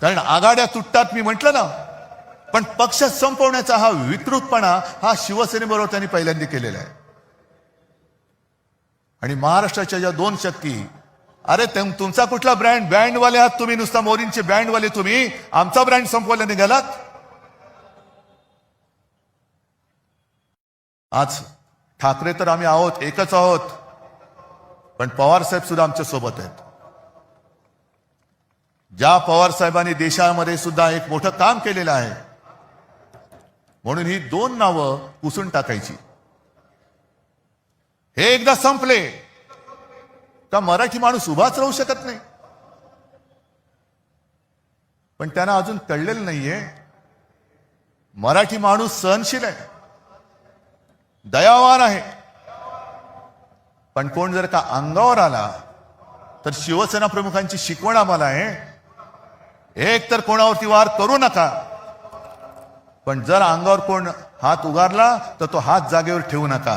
कारण आघाड्या तुटतात मी म्हटलं ना. पण पक्ष संपवण्याचा हा विकृतपणा हा शिवसेनेबरोबर त्यांनी पहिल्यांदा केलेला आहे. आणि महाराष्ट्राच्या ज्या दोन शक्ती अरे तुम- तुमचा कुठला ब्रँड? बँडवाले आहात तुम्ही नुसता मोरींचे बँडवाले तुम्ही. आमचा ब्रँड संपवायला निघालात आज ठाकरे तर आम्ही आहोत एकच आहोत. पण पवार साहेब सुद्धा आमच्यासोबत आहेत. ज्या पवार साहेबांनी देशामध्ये सुद्धा एक मोठं काम केलेलं आहे म्हणून ही दोन नावं पुसून टाकायची. हे एकदा संपले का मराठी माणूस उभाच राहू शकत नाही? पण त्यांना अजून कळलेलं नाहीये मराठी माणूस सहनशील आहे दयावान आहे. पण कोण जर का अंगावर आला तर शिवसेना प्रमुखांची शिकवण आम्हाला आहे एक तर कोणावरती वार करू नका. पण जर अंगावर कोण हात उगारला तर तो हात जागेवर ठेवू नका.